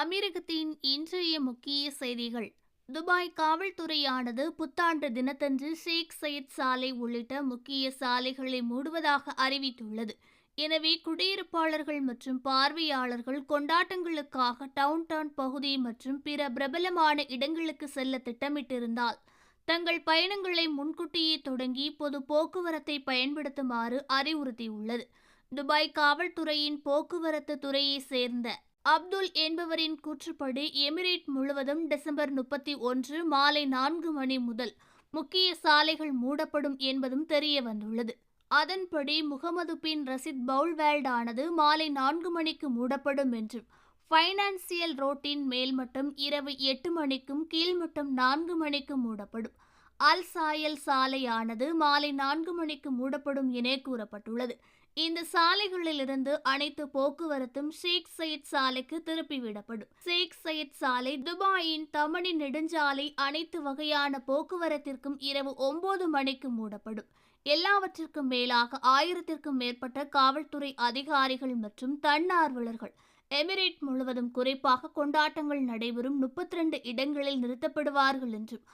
அமீரகத்தின் இன்றைய முக்கிய செய்திகள். துபாய் காவல்துறையானது புத்தாண்டு தினத்தன்று ஷேக் சயத் சாலை உள்ளிட்ட முக்கிய சாலைகளை மூடுவதாக அறிவித்துள்ளது. எனவே குடியிருப்பாளர்கள் மற்றும் பார்வையாளர்கள் கொண்டாட்டங்களுக்காக டவுன் டவுன் பகுதி மற்றும் பிற பிரபலமான இடங்களுக்கு செல்ல திட்டமிட்டிருந்தால் தங்கள் பயணங்களை முன்கூட்டியே தொடங்கி பொது போக்குவரத்தை பயன்படுத்துமாறு அறிவுறுத்தியுள்ளது. துபாய் காவல்துறையின் போக்குவரத்து துறையைச் சேர்ந்த அப்துல் என்பவரின் கூற்றுப்படி எமிரேட் முழுவதும் டிசம்பர் முப்பத்தி ஒன்று மாலை நான்கு மணி முதல் முக்கிய சாலைகள் மூடப்படும் என்பதும் தெரிய வந்துள்ளது அதன்படி முகமது பின் ரசித் பவுல்வேல்ட் ஆனது மாலை நான்கு மணிக்கு மூடப்படும் என்றும் ஃபைனான்சியல் ரோட்டின் மேல்மட்டம் இரவு எட்டு மணிக்கும் கீழ்மட்டம் நான்கு மணிக்கும் மூடப்படும். அல் சாயல் சாலையானது மாலை நான்கு மணிக்கு மூடப்படும் என கூறப்பட்டுள்ளது. இந்த சாலைகளிலிருந்து அனைத்து போக்குவரத்தும் ஷேக் சையத் சாலைக்கு திருப்பிவிடப்படும். ஷேக் சையத் சாலை துபாயின் தமணி நெடுஞ்சாலை அனைத்து வகையான போக்குவரத்திற்கும் இரவு ஒன்பது மணிக்கு மூடப்படும். எல்லாவற்றிற்கும் மேலாக ஆயிரத்திற்கும் மேற்பட்ட காவல்துறை அதிகாரிகள் மற்றும் தன்னார்வலர்கள். எமிரேட் முழுவதும் குறிப்பாக கொண்டாட்டங்கள் நடைபெறும் முப்பத்தி ரெண்டு இடங்களில் நிறுத்தப்படுவார்கள் என்றும்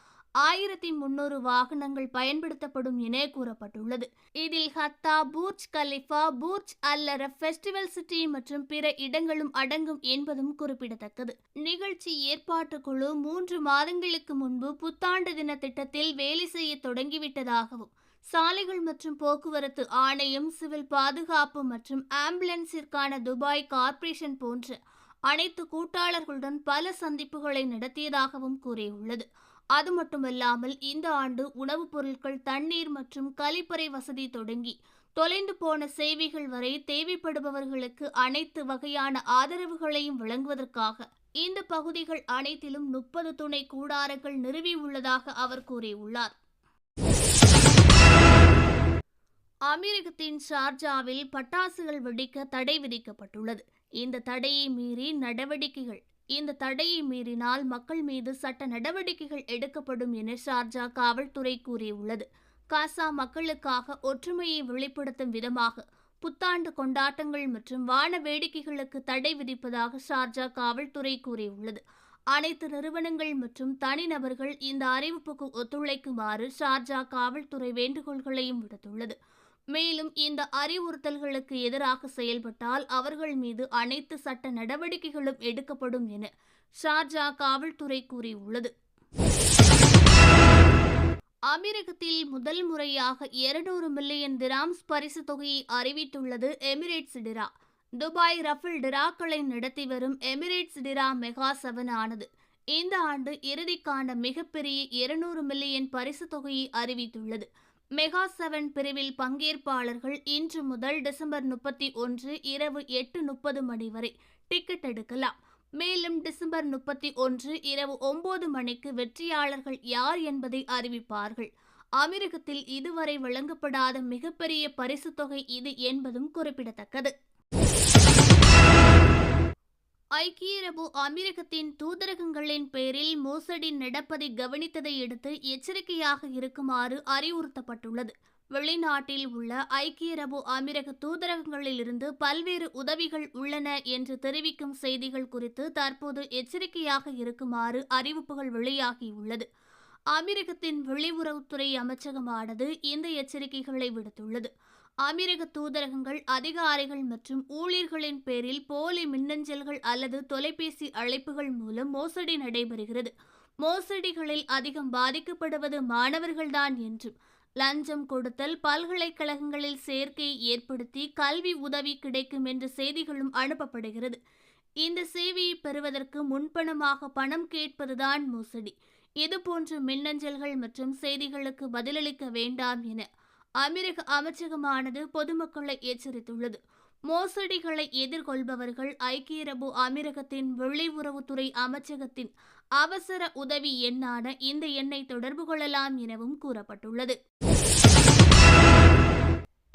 ஆயிரத்தி முன்னூறு வாகனங்கள் பயன்படுத்தப்படும் என கூறப்பட்டுள்ளது. இதில் ஹத்தா பூர்ஜ் கலிஃபா பூர்ஜ் அல்லர ஃபெஸ்டிவல் சிட்டி மற்றும் பிற இடங்களும் அடங்கும் என்பதும் குறிப்பிடத்தக்கது. நிகழ்ச்சி ஏற்பாட்டு குழு மூன்று மாதங்களுக்கு முன்பு புத்தாண்டு தின திட்டத்தில் வேலை செய்ய தொடங்கிவிட்டதாகவும் சாலைகள் மற்றும் போக்குவரத்து ஆணையம் சிவில் பாதுகாப்பு மற்றும் ஆம்புலன்ஸிற்கான துபாய் கார்ப்பரேஷன் போன்ற அனைத்து கூட்டாளர்களுடன் பல சந்திப்புகளை நடத்தியதாகவும் கூறியுள்ளது. அது மட்டுமல்லாமல் இந்த ஆண்டு உணவுப் பொருட்கள் தண்ணீர் மற்றும் கழிப்பறை வசதி தொடங்கி தொலைந்து போன சேவைகள் வரை தேவைப்படுபவர்களுக்கு அனைத்து வகையான ஆதரவுகளையும் வழங்குவதற்காக இந்த பகுதிகள் அனைத்திலும் முப்பது துணை கூடாரங்கள் நிறுவியுள்ளதாக அவர் கூறியுள்ளார். அமீரகத்தின் ஷார்ஜாவில் பட்டாசுகள் வெடிக்க தடை விதிக்கப்பட்டுள்ளது. இந்த தடையை மீறி நடவடிக்கைகள் இந்த தடையை மீறினால் மக்கள் மீது சட்ட நடவடிக்கைகள் எடுக்கப்படும் என ஷார்ஜா காவல்துறை கூறியுள்ளது. காசா மக்களுக்காக ஒற்றுமையை வெளிப்படுத்தும் விதமாக புத்தாண்டு கொண்டாட்டங்கள் மற்றும் வான வேடிக்கைகளுக்கு தடை விதிப்பதாக ஷார்ஜா காவல்துறை கூறியுள்ளது. அனைத்து நிறுவனங்கள் மற்றும் தனிநபர்கள் இந்த அறிவிப்புக்கு ஒத்துழைக்குமாறு ஷார்ஜா காவல்துறை வேண்டுகோள்களையும் விடுத்துள்ளது. மேலும் இந்த அறிவுறுத்தல்களுக்கு எதிராக செயல்பட்டால் அவர்கள் மீது அனைத்து சட்ட நடவடிக்கைகளும் எடுக்கப்படும் என ஷார்ஜா காவல்துறை கூறியுள்ளது. அமீரகத்தில் முதல் முறையாக இருநூறு மில்லியன் திராம்ஸ் பரிசு தொகையை அறிவித்துள்ளது எமிரேட்ஸ் டிரா. துபாய் ரஃபல் டிராக்களை நடத்தி வரும் எமிரேட்ஸ் டிரா மெகா செவன் ஆனது இந்த ஆண்டு இறுதிக்கான மிகப்பெரிய இருநூறு மில்லியன் பரிசு தொகையை அறிவித்துள்ளது. மெகா செவன் பிரிவில் பங்கேற்பாளர்கள் இன்று முதல் டிசம்பர் முப்பத்தி ஒன்று இரவு எட்டு முப்பது மணி வரை டிக்கெட் எடுக்கலாம். மேலும் டிசம்பர் முப்பத்தி ஒன்று இரவு ஒன்பது மணிக்கு வெற்றியாளர்கள் யார் என்பதை அறிவிப்பார்கள். அமீரகத்தில் இதுவரை வழங்கப்படாத மிகப்பெரிய பரிசு தொகை இது என்பதும் குறிப்பிடத்தக்கது. ஐக்கிய அரபு அமீரகத்தின் தூதரகங்களின் பேரில் மோசடி நடப்பதை கவனித்ததையடுத்து எச்சரிக்கையாக இருக்குமாறு அறிவுறுத்தப்பட்டுள்ளது. வெளிநாட்டில் உள்ள ஐக்கிய அரபு அமீரக தூதரகங்களிலிருந்து பல்வேறு உதவிகள் உள்ளன என்று தெரிவிக்கும் செய்திகள் குறித்து தற்போது எச்சரிக்கையாக இருக்குமாறு அறிவிப்புகள் வெளியாகியுள்ளது. அமீரகத்தின் வெளியுறவுத்துறை அமைச்சகமானது இந்த எச்சரிக்கைகளை விடுத்துள்ளது. அமீரக தூதரகங்கள் அதிகாரிகள் மற்றும் ஊழியர்களின் பேரில் போலி மின்னஞ்சல்கள் அல்லது தொலைபேசி அழைப்புகள் மூலம் மோசடி நடைபெறுகிறது. மோசடிகளில் அதிகம் பாதிக்கப்படுவது மாணவர்கள்தான் என்றும் லஞ்சம் கொடுத்தல் பல்கலைக்கழகங்களில் சேர்க்கையை ஏற்படுத்தி கல்வி உதவி கிடைக்கும் என்ற செய்திகளும் அனுப்பப்படுகிறது. இந்த சேவையை பெறுவதற்கு முன்பணமாக பணம் கேட்பதுதான் மோசடி. இதுபோன்ற மின்னஞ்சல்கள் மற்றும் செய்திகளுக்கு பதிலளிக்க வேண்டாம் என அமெரிக்க அமைச்சகமானது பொதுமக்களை எச்சரித்துள்ளது. மோசடிகளை எதிர்கொள்பவர்கள் ஐக்கிய அரபு அமீரகத்தின் வெளியுறவுத்துறை அமைச்சகத்தின் அவசர உதவி எண்ணான இந்த எண்ணை தொடர்பு கொள்ளலாம் எனவும் கூறப்பட்டுள்ளது.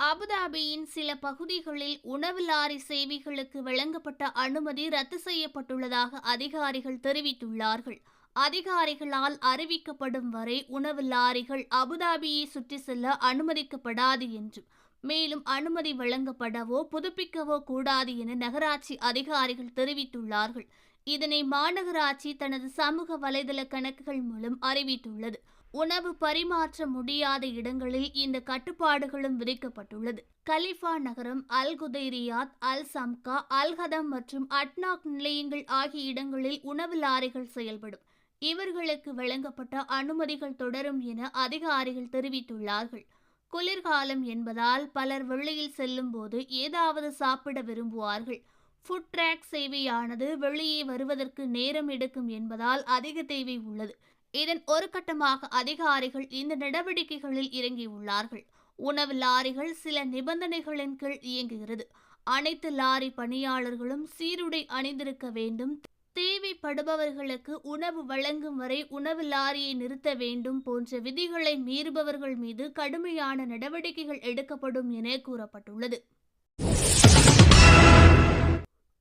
அபுதாபியின் சில பகுதிகளில் உணவு லாரி சேவைகளுக்கு வழங்கப்பட்ட அனுமதி ரத்து செய்யப்பட்டுள்ளதாக அதிகாரிகள் தெரிவித்துள்ளார்கள். அதிகாரிகளால் அறிவிக்கப்படும் வரை உணவு லாரிகள் அபுதாபியை சுற்றி செல்ல அனுமதிக்கப்படாது என்றும் மேலும் அனுமதி வழங்கப்படவோ புதுப்பிக்கவோ கூடாது என நகராட்சி அதிகாரிகள் தெரிவித்துள்ளார்கள். இதனை மாநகராட்சி தனது சமூக வலைதள கணக்குகள் மூலம் அறிவித்துள்ளது. உணவு பரிமாற்ற முடியாத இடங்களில் இந்த கட்டுப்பாடுகளும் விதிக்கப்பட்டுள்ளது. கலிஃபா நகரம் அல் குதைரியாத் அல் சம்கா அல் ஹதம் மற்றும் அட்னாக் நிலையங்கள் ஆகிய இடங்களில் உணவு லாரிகள் செயல்படும். இவர்களுக்கு வழங்கப்பட்ட அனுமதிகள் தொடரும் என அதிகாரிகள் தெரிவித்துள்ளார்கள். குளிர்காலம் என்பதால் பலர் வெளியில் செல்லும் போது ஏதாவது சாப்பிட விரும்புவார்கள். ஃபுட் ட்ராக் சேவையானது வெளியே வருவதற்கு நேரம் எடுக்கும் என்பதால் அதிக தேவை உள்ளது. இதன் ஒரு கட்டமாக அதிகாரிகள் இந்த நடவடிக்கைகளில் இறங்கியுள்ளார்கள். உணவு லாரிகள் சில நிபந்தனைகளின் கீழ் இயங்குகிறது. அனைத்து லாரி பணியாளர்களும் சீருடை அணிந்திருக்க வேண்டும். தேவைப்படுபவர்களுக்கு உணவு வழங்கும் வரை உணவு லாரியை நிறுத்த வேண்டும் போன்ற விதிகளை மீறுபவர்கள் மீது கடுமையான நடவடிக்கைகள் எடுக்கப்படும் என கூறப்பட்டுள்ளது.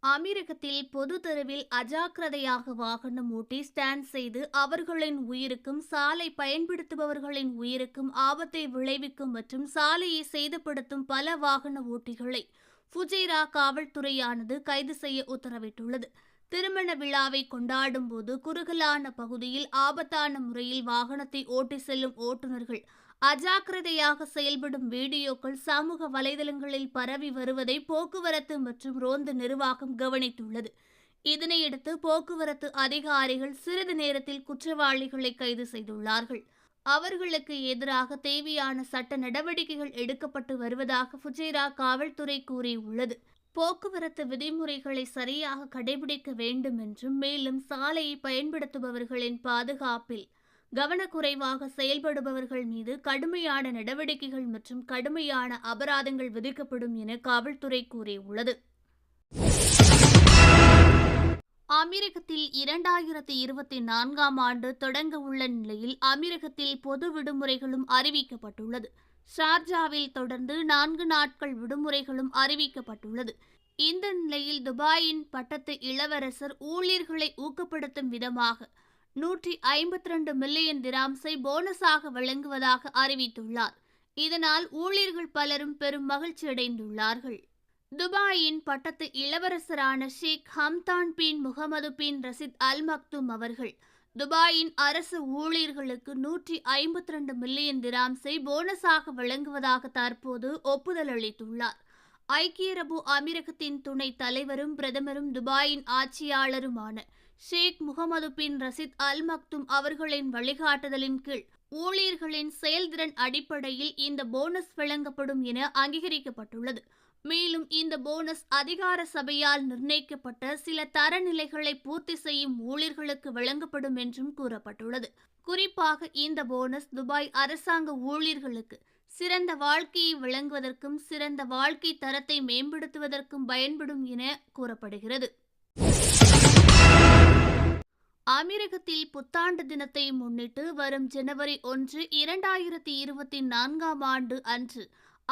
அமீரகத்தில் பொது தெருவில் அஜாக்கிரதையாக வாகனம் ஓட்டி ஸ்டாண்ட் செய்து அவர்களின் உயிருக்கும் சாலை பயன்படுத்துபவர்களின் உயிருக்கும் ஆபத்தை விளைவிக்கும் மற்றும் சாலையை சேதப்படுத்தும் பல வாகன ஓட்டிகளை ஃபுஜைரா காவல்துறையானது கைது செய்ய உத்தரவிட்டுள்ளது. திருமண விழாவை கொண்டாடும் போது குறுகலான பகுதியில் ஆபத்தான முறையில் வாகனத்தை ஓட்டி செல்லும் ஓட்டுநர்கள் அஜாக்கிரதையாக செயல்படும் வீடியோக்கள் சமூக வலைதளங்களில் பரவி வருவதை போக்குவரத்து மற்றும் ரோந்து நிர்வாகம் கவனித்துள்ளது. இதனையடுத்து போக்குவரத்து அதிகாரிகள் சிறிது நேரத்தில் குற்றவாளிகளை கைது செய்துள்ளார்கள். அவர்களுக்கு எதிராக தேவையான சட்ட நடவடிக்கைகள் எடுக்கப்பட்டு வருவதாக ஃபுஜேரா காவல்துறை கூறியுள்ளது. போக்குவரத்து விதிமுறைகளை சரியாக கடைபிடிக்க வேண்டும் என்றும் மேலும் சாலையை பயன்படுத்துபவர்களின் பாதுகாப்பில் கவனக்குறைவாக செயல்படுபவர்கள் மீது கடுமையான நடவடிக்கைகள் மற்றும் கடுமையான அபராதங்கள் விதிக்கப்படும் என காவல்துறை கூறியுள்ளது. அமீரகத்தில் இரண்டாயிரத்தி இருபத்தி நான்காம் ஆண்டு தொடங்க உள்ள நிலையில் அமீரகத்தில் பொது விடுமுறைகளும் அறிவிக்கப்பட்டுள்ளது. ஷார்ஜாவில் தொடர்ந்து நான்கு நாட்கள் விடுமுறைகளும் அறிவிக்கப்பட்டுள்ளது. இந்த நிலையில் துபாயின் பட்டத்து இளவரசர் ஊழியர்களை ஊக்கப்படுத்தும் விதமாக நூற்றி ஐம்பத்தி ரெண்டு மில்லியன் திராம்ஸை போனஸாக வழங்குவதாக அறிவித்துள்ளார். இதனால் ஊழியர்கள் பலரும் பெரும் மகிழ்ச்சி அடைந்துள்ளார்கள். துபாயின் பட்டத்து இளவரசரான ஷேக் ஹம்தான் பின் முகமது பின் ரசித் அல் மக்தும் அவர்கள் துபாயின் அரசு ஊழியர்களுக்கு நூற்றி ஐம்பத்தி ரெண்டு மில்லியன் திராம்ஸை போனஸாக வழங்குவதாக தற்போது ஒப்புதல் அளித்துள்ளார். ஐக்கிய அரபு அமீரகத்தின் துணை தலைவரும் பிரதமரும் துபாயின் ஆட்சியாளருமான ஷேக் முகமது பின் ரசித் அல் மக்தும் அவர்களின் வழிகாட்டுதலின் கீழ் ஊழியர்களின் செயல்திறன் அடிப்படையில் இந்த போனஸ் வழங்கப்படும் என அங்கீகரிக்கப்பட்டுள்ளது. மேலும் இந்த போனஸ் அதிகார சபையால் நிர்ணயிக்கப்பட்ட சில தரநிலைகளை பூர்த்தி செய்யும் ஊழியர்களுக்கு வழங்கப்படும் என்றும் கூறப்பட்டுள்ளது. குறிப்பாக இந்த போனஸ் துபாய் அரசாங்க ஊழியர்களுக்கு சிறந்த வாழ்க்கையை வழங்குவதற்கும் சிறந்த வாழ்க்கை தரத்தை மேம்படுத்துவதற்கும் பயன்படும் என கூறப்படுகிறது. அமீரகத்தில் புத்தாண்டு தினத்தை முன்னிட்டு வரும் ஜனவரி ஒன்று இரண்டாயிரத்தி இருபத்தி நான்காம் ஆண்டு அன்று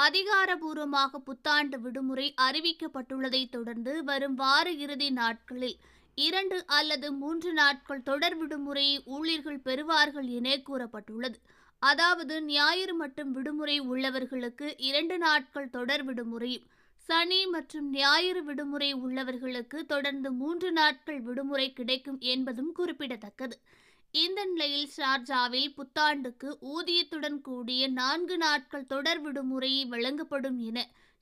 அதிகாரபூர்வமாக புத்தாண்டு விடுமுறை அறிவிக்கப்பட்டுள்ளதை தொடர்ந்து வரும் வார இறுதி நாட்களில் இரண்டு அல்லது மூன்று நாட்கள் தொடர் விடுமுறையை ஊழியர்கள் பெறுவார்கள் என கூறப்பட்டுள்ளது. அதாவது ஞாயிறு மற்றும் விடுமுறை உள்ளவர்களுக்கு இரண்டு நாட்கள் தொடர் விடுமுறையும் சனி மற்றும் ஞாயிறு விடுமுறை உள்ளவர்களுக்கு தொடர்ந்து மூன்று நாட்கள் விடுமுறை கிடைக்கும் என்பதும் குறிப்பிடத்தக்கது. இந்த நிலையில் ஷார்ஜாவில் புத்தாண்டுக்கு ஊதியத்துடன் கூடிய நான்கு நாட்கள் தொடர் விடுமுறை வழங்கப்படும் என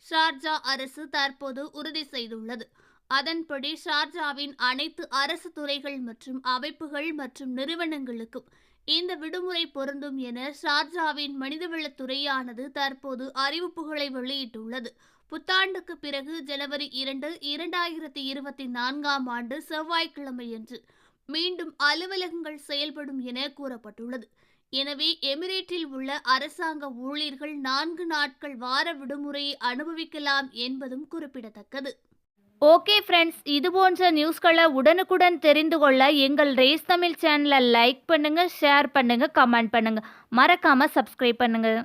ஷார்ஜா அரசு தற்போது உறுதி செய்துள்ளது. அதன்படி ஷார்ஜாவின் அனைத்து அரசு துறைகள் மற்றும் அமைப்புகள் மற்றும் நிறுவனங்களுக்கும் இந்த விடுமுறை பொருந்தும் என ஷார்ஜாவின் மனிதவளத்துறையானது தற்போது அறிவிப்புகளை வெளியிட்டுள்ளது. புத்தாண்டுக்கு பிறகு ஜனவரி இரண்டு இரண்டாயிரத்தி இருபத்தி நான்காம் ஆண்டு செவ்வாய்க்கிழமையன்று மீண்டும் அலுவலகங்கள் செயல்படும் என கூறப்பட்டுள்ளது. எனவே எமிரேட்டில் உள்ள அரசாங்க ஊழியர்கள் நான்கு நாட்கள் வார விடுமுறையை அனுபவிக்கலாம் என்பதும் குறிப்பிடத்தக்கது. ஓகே ஃப்ரெண்ட்ஸ் இது போன்ற நியூஸ்களை உடனுக்குடன் தெரிந்து கொள்ள எங்கள் ரேஸ் தமிழ் சேனலை லைக் பண்ணுங்கள் ஷேர் பண்ணுங்கள் கமெண்ட் பண்ணுங்கள் மறக்காமல் சப்ஸ்கிரைப் பண்ணுங்கள்